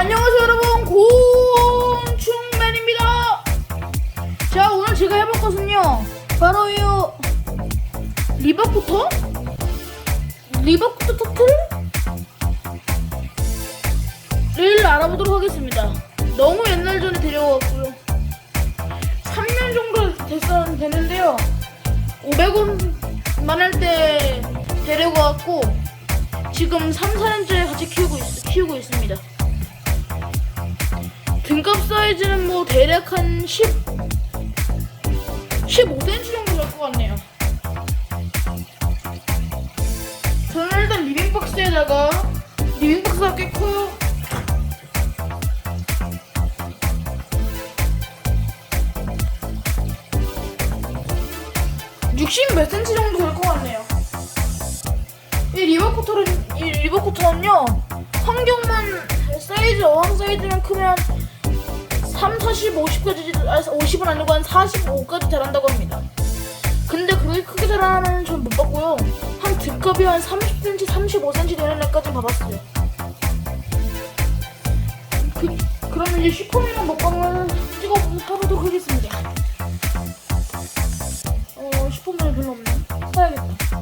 안녕하세요 여러분. 곤충맨입니다. 자 오늘 제가 해볼 것은요. 바로 이 리버쿠터? 리버쿠터 터틀을 알아보도록 하겠습니다. 너무 옛날 전에 데려왔고요. 3년 정도 됐었 되는데요. 500원만 할 때 데려가왔고 지금 3, 4년째 같이 키우고, 있, 키우고 있습니다. 등급 사이즈는 뭐 대략 한 10, 15cm 정도 될 것 같네요. 저는 일단 리빙박스에다가 리빙박스가 꽤 커요. (60 몇 cm) 정도 될 것 같네요. 이 리버코터는 이 리버코터는요 환경만 사이즈 어항 사이즈만 크면 3, 40, 50까지 아 50은 아니고 한 45까지 자란다고 합니다. 근데 그렇게 크게 자라는 전 못 봤고요. 한 등급이 한 30cm, 35cm 되는 애까지 봐봤어요. 그, 그러면 이제 슈퍼맨 먹방을 찍어보도록 하겠습니다. 어 슈퍼맨 별로 없네. 사야겠다.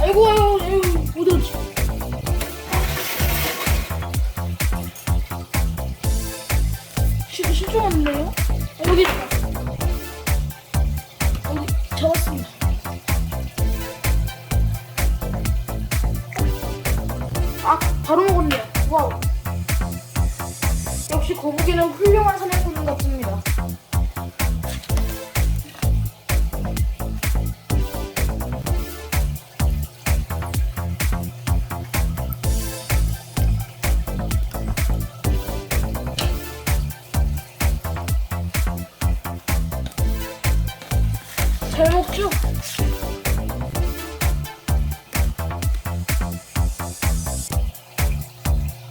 아이고 아이고 아이고 어디 실종했네요. 어, 여기 여기 잡았습니다. 아 바로 먹었네요. 와우. 역시 거북이는 훌륭한 사냥꾼 같습니다 잘 먹죠?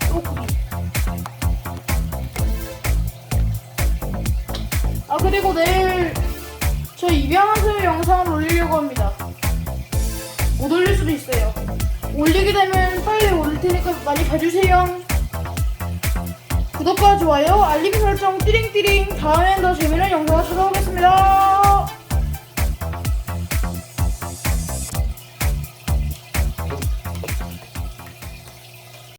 소고기. 아 그리고 내일 저 입양하세요 영상을 올리려고 합니다. 못 올릴 수도 있어요. 올리게 되면 빨리 올릴 테니까 많이 봐주세요. 구독과 좋아요, 알림 설정 띠링띠링. 다음엔 더 재밌는 영상을 찾아오겠습니다.